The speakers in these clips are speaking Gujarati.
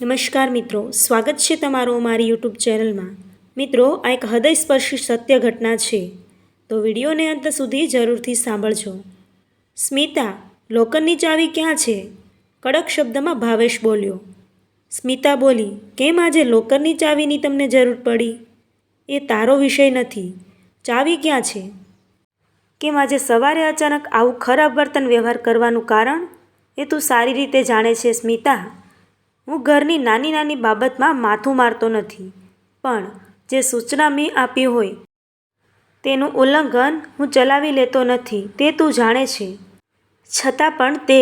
નમસ્કાર મિત્રો, સ્વાગત છે તમારું મારી યુટ્યુબ ચેનલમાં. મિત્રો, આ એક હૃદયસ્પર્શી સત્ય ઘટના છે. તો વિડીયોને અંત સુધી જરૂરથી સાંભળજો. સ્મિતા લોકરની ચાવી ક્યાં છે? કડક શબ્દમાં ભાવેશ બોલ્યો. સ્મિતા બોલી, કેમ આજે લોકરની ચાવીની તમને જરૂર પડી? એ તારો વિષય નથી. ચાવી ક્યાં છે? કેમ આજે સવારે અચાનક આવું ખરાબ વર્તન વ્યવહાર કરવાનું કારણ? એ તું સારી રીતે જાણે છે, સ્મિતા. હું ઘરની નાની નાની બાબતમાં માથું મારતો નથી, પણ જે સૂચના મેં આપી હોય, તેનું ઉલ્લંઘન હું ચલાવી લેતો નથી, તે તું જાણે છે. છતાં પણ તે,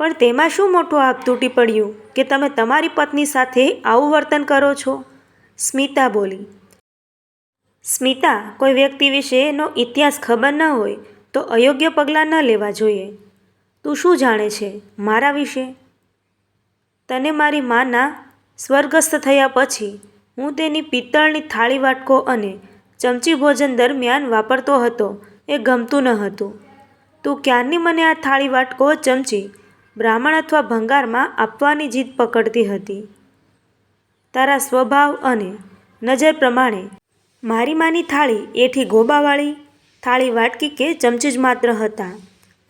પણ તેમાં શું મોટું આપ તૂટી પડ્યું કે તમે તમારી પત્ની સાથે આવું વર્તન કરો છો? સ્મિતા બોલી. સ્મિતા, કોઈ વ્યક્તિ વિશેનો ઇતિહાસ ખબર ન હોય તો અયોગ્ય પગલાં ન લેવા જોઈએ. તું શું જાણે છે મારા વિશે? તને મારી માના સ્વર્ગસ્થ થયા પછી હું તેની પિત્તળની થાળી વાટકો અને ચમચી ભોજન દરમિયાન વાપરતો હતો. એ ગમતું ન હતું. તું ક્યારની મને આ થાળી વાટકો, ચમચી, બ્રાહ્મણ અથવા ભંગારમાં આપવાની જીદ પકડતી હતી? તારા સ્વભાવ અને નજર પ્રમાણે મારી માની થાળી એઠી ગોબાવાળી થાળી વાટકી કે ચમચી જ માત્ર હતા.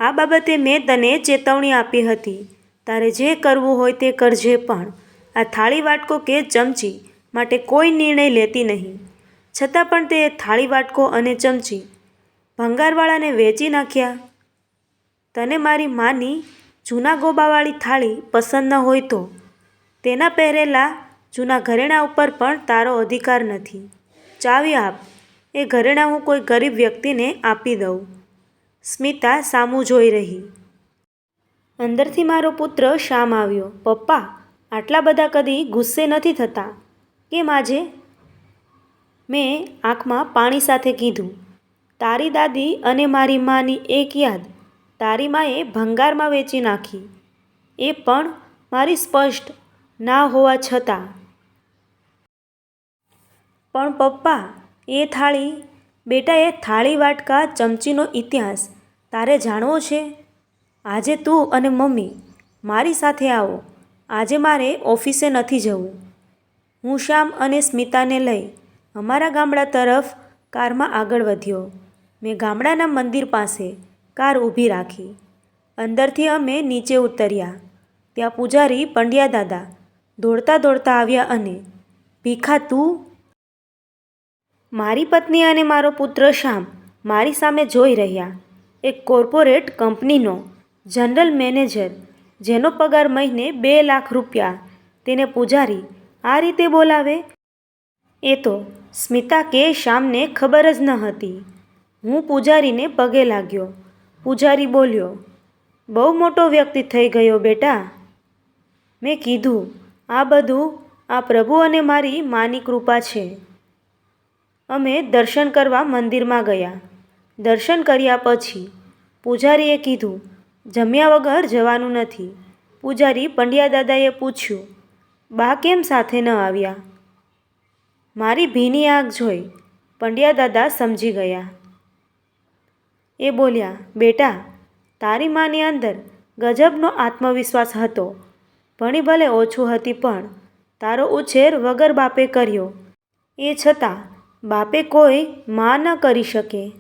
આ બાબતે મેં તને ચેતવણી આપી હતી. તારે જે કરવું હોય તે કરજે પણ. આ થાળી વાટકો કે ચમચી માટે કોઈ નિર્ણય લેતી નહીં. છતાં પણ તે થાળી વાટકો અને ચમચી ભંગારવાળાને વેચી નાખ્યા. તને મારી માની જૂના ગોબાવાળી થાળી પસંદ ન હોય તો? તેના પહેરેલા જૂના ઘરેણાં ઉપર પણ તારો અધિકાર નથી. ચાવી આપ. એ ઘરેણાં હું કોઈ ગરીબ વ્યક્તિને આપી દઉં. સ્મિતા સામું જોઈ રહી. અંદરથી મારો પુત્ર શામ આવ્યો. પપ્પા, આટલા બધા કદી ગુસ્સે નથી થતા. કેમ આજે? મેં આંખમાં પાણી સાથે કીધું. તારી દાદી અને મારી માની એક યાદ. તારી માએ ભંગારમાં વેચી નાખી. એ પણ મારી સ્પષ્ટ, ના હોવા છતાં. પણ પપ્પા, એ થાળી બેટા એ થાળી વાટકા ચમચીનો ઇતિહાસ. તારે જાણવો છે? આજે તું અને મમ્મી મારી સાથે આવો. આજે મારે ઓફિસે નથી જવું. હું શ્યામ અને સ્મિતાને લઈ અમારા ગામડા તરફ કારમાં આગળ વધ્યો. મેં ગામડાના મંદિર પાસે કાર ઊભી રાખી. અંદરથી અમે નીચે ઉતર્યા. ત્યાં પૂજારી પંડ્યા દાદા દોડતા દોડતા આવ્યા અને, ભીખા તું? મારી પત્ની અને મારો પુત્ર શ્યામ મારી સામે જોઈ રહ્યા. એક કોર્પોરેટ કંપનીનો જનરલ મેનેજર, જેનો પગાર મહિને બે લાખ રૂપિયા, તેને પૂજારી, આ રીતે બોલાવે? એ તો સ્મિતા કે શ્યામને ખબર જ ન હતી. હું પૂજારીને પગે લાગ્યો. પૂજારી બોલ્યો, બહુ મોટો વ્યક્તિ થઈ ગયો બેટા. મેં કીધું, આ બધું આ પ્રભુ અને મારી માની કૃપા છે. અમે દર્શન કરવા મંદિરમાં ગયા. દર્શન કર્યા પછી પૂજારીએ કીધું જમ્યા વગર જવાનું નથી. પૂજારી પંડ્યા દાદાએ પૂછ્યું, બા કેમ સાથે ન આવ્યા? મારી ભીની આંખ જોઈ. પંડ્યા દાદા સમજી ગયા. એ બોલ્યા, બેટા, તારી માની અંદર ગજબનો આત્મવિશ્વાસ હતો. ભણી ભલે ઓછું હતી પણ તારો ઉછેર વગર બાપે કર્યો. એ છતાં બાપે કોઈ માં ન કરી શકે.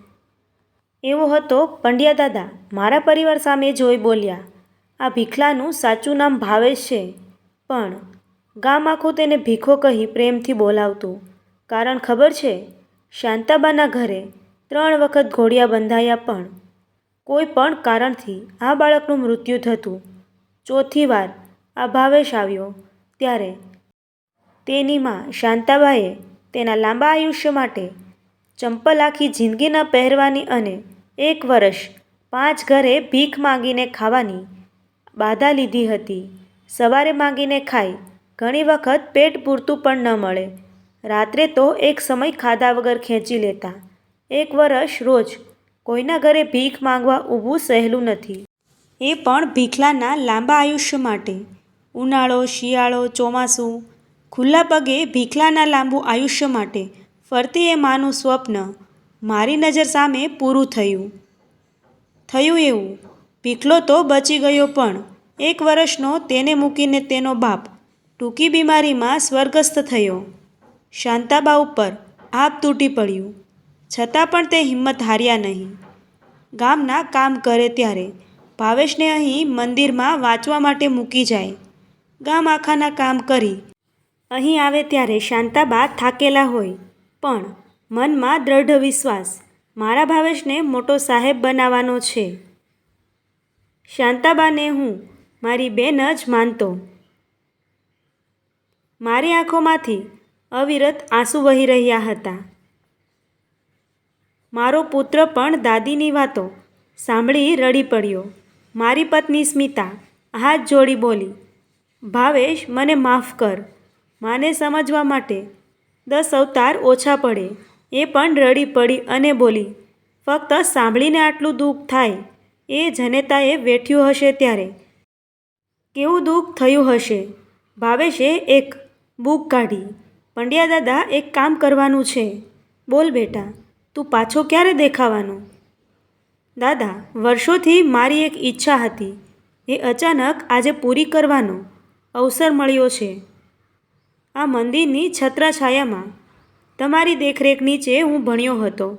એવો હતો પંડ્યા દાદા. મારા પરિવાર સામે જોઈ બોલ્યા, આ ભીખલાનું સાચું નામ ભાવેશ છે. પણ ગામ આખું તેને ભીખો કહી પ્રેમથી બોલાવતું. કારણ ખબર છે, શાંતાબાના ઘરે ત્રણ વખત ઘોડિયા બંધાયા પણ. કોઈ પણ કારણથી આ બાળકનું મૃત્યુ થતું. ચોથી વાર આ ભાવેશ આવ્યો. ત્યારે તેની માં શાંતાબાએ તેના લાંબા આયુષ્ય માટે ચંપલ આખી જિંદગી ન પહેરવાની અને એક વર્ષ પાંચ ઘરે ભીખ માંગીને ખાવાની બાધા લીધી હતી. સવારે માંગીને ખાય ઘણી વખત પેટ પૂરતું પણ ન મળે. રાત્રે તો એક સમય ખાધા વગર ખેંચી લેતા. એક વર્ષ રોજ કોઈના ઘરે ભીખ માંગવા ઊભું સહેલું નથી. એ પણ ભીખલાના લાંબા આયુષ્ય માટે. ઉનાળો, શિયાળો, ચોમાસું ખુલ્લા પગે ભીખલાના લાંબુ આયુષ્ય માટે ફરતી એ માનું સ્વપ્ન મારી નજર સામે પૂરું થયું. થયું એવું. ભીખલો તો બચી ગયો પણ એક વર્ષનો તેને મૂકીને તેનો બાપ ટૂંકી બીમારીમાં સ્વર્ગસ્થ થયો. શાંતાબા ઉપર આપ તૂટી પડ્યું. છતાં પણ તે હિંમત હાર્યા નહીં. ગામના કામ કરે ત્યારે ભાવેશને અહીં મંદિરમાં વાંચવા માટે મૂકી જાય. ગામ આખાના કામ કરી અહીં આવે ત્યારે શાંતાબા થાકેલા હોય. પણ મનમાં દ્રઢ વિશ્વાસ. મારા ભાવેશને મોટો સાહેબ બનાવવાનો છે. શાંતાબાને હું મારી બેન જ માનતો. મારી આંખોમાંથી અવિરત આંસુ વહી રહ્યા હતા. મારો પુત્ર પણ દાદીની વાતો સાંભળી રડી પડ્યો. મારી પત્ની સ્મિતા, હાથ જોડી બોલી, ભાવેશ, મને માફ કર. માને સમજવા માટે દસ અવતાર ઓછા પડે. એ પણ રડી પડી અને બોલી, ફક્ત સાંભળીને આટલું દુઃખ થાય. એ જનેતાએ વેઠ્યું હશે ત્યારે. કેવું દુઃખ થયું હશે ભાવેશે એક બુક કાઢી. પંડ્યા દાદા, એક કામ કરવાનું છે. બોલ બેટા, તું પાછો ક્યારે દેખાવાનો દાદા, વર્ષોથી મારી એક ઈચ્છા હતી. એ અચાનક આજે પૂરી કરવાનો. અવસર મળ્યો છે. આ મંદિરની છત્રછાયામાં તમારી દેખરેખ નીચે હું ભણ્યો હતો.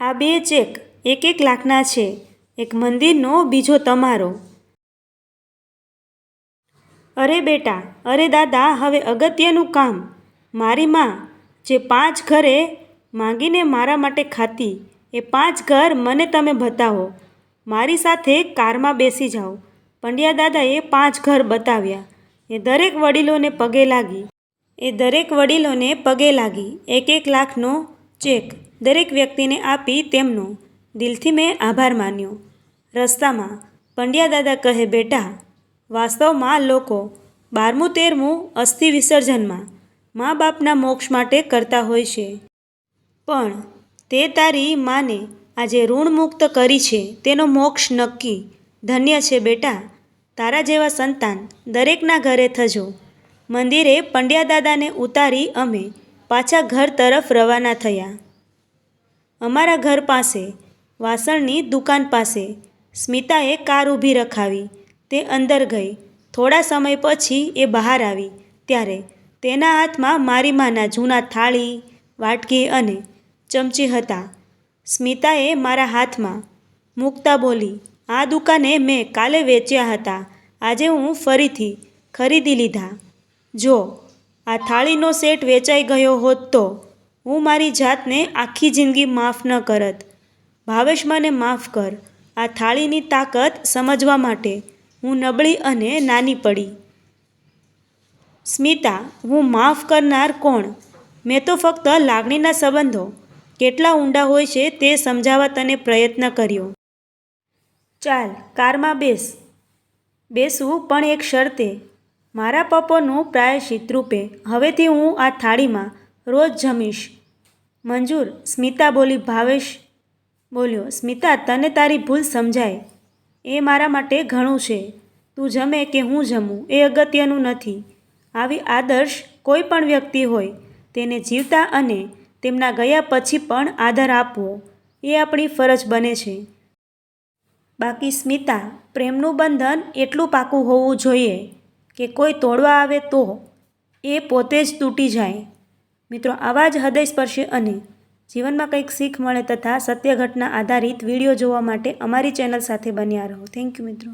આ બે ચેક એક એક લાખના છે, એક મંદિરનો, બીજો તમારો. અરે બેટા, અરે દાદા, હવે અગત્યનું કામ. મારી માં, જે પાંચ ઘરે માંગીને મારા માટે ખાતી, એ પાંચ ઘર મને તમે બતાવો. મારી સાથે કારમાં બેસી જાઓ. પંડ્યા દાદાએ પાંચ ઘર બતાવ્યા. એ દરેક વડીલોને પગે લાગી. એ દરેક વડીલોને પગે લાગી એક એક લાખનો ચેક દરેક વ્યક્તિને આપી તેમનો. દિલથી મેં આભાર માન્યો. રસ્તામાં, પંડ્યા દાદા કહે, બેટા, વાસ્તવમાં લોકો બારમું, તેરમું અસ્થિ વિસર્જનમાં મા બાપના મોક્ષ માટે કરતા હોય છે. પણ તે તારી માને આજે ઋણમુક્ત કરી છે. તેનો મોક્ષ નક્કી. ધન્ય છે, બેટા. તારા જેવા સંતાન દરેકના ઘરે થજો. મંદિરે પંડ્યા દાદાને ઉતારી અમે પાછા ઘર તરફ રવાના થયા. અમારા ઘર પાસે, વાસણની દુકાન પાસે, સ્મિતાએ કાર ઊભી રખાવી. તે અંદર ગઈ. થોડા સમય પછી એ બહાર આવી. ત્યારે તેના હાથમાં મારી માના જૂના થાળી, વાટકી અને ચમચી હતા. સ્મિતાએ મારા હાથમાં મૂકતા બોલી, આ દુકાને મેં કાલે વેચ્યા હતા. આજે હું ફરીથી ખરીદી લીધા. જો, આ થાળીનો સેટ વેચાઈ ગયો હોત તો હું મારી જાતને આખી જિંદગી માફ ન કરત. ભાવેશ મને માફ કર. આ થાળીની તાકાત સમજવા માટે હું નબળી અને નાની પડી. સ્મિતા, હું માફ કરનાર કોણ? મેં તો ફક્ત લાગણીના સંબંધો. કેટલા ઊંડા હોય છે તે સમજાવવા તને પ્રયત્ન કર્યો. ચાલ, કારમાં બેસ. બેસવું પણ એક શરતે. મારા પપ્પાનું પ્રાયશ્ચિત રૂપે હવેથી હું આ થાળીમાં રોજ જમીશ. મંજૂર, સ્મિતા બોલી ભાવેશ બોલ્યો, સ્મિતા, તને તારી ભૂલ સમજાય. એ મારા માટે ઘણું છે. તું જમે કે હું જમું, એ અગત્યનું નથી. આવી આદર્શ કોઈ પણ વ્યક્તિ હોય, તેને જીવતા અને તેમના ગયા પછી પણ આદર આપવો, એ આપણી ફરજ બને છે. બાકી સ્મિતા, પ્રેમનું બંધન એટલું પાકું હોવું જોઈએ. કે કોઈ તોડવા આવે તો એ પોતે જ તૂટી જાય. મિત્રો, આવા જ હૃદયસ્પર્શી અને જીવનમાં કંઈક શીખ મળે તથા સત્ય ઘટના આધારિત વીડિયો જોવા માટે અમારી ચેનલ સાથે બન્યા રહો. થેન્ક યુ મિત્રો.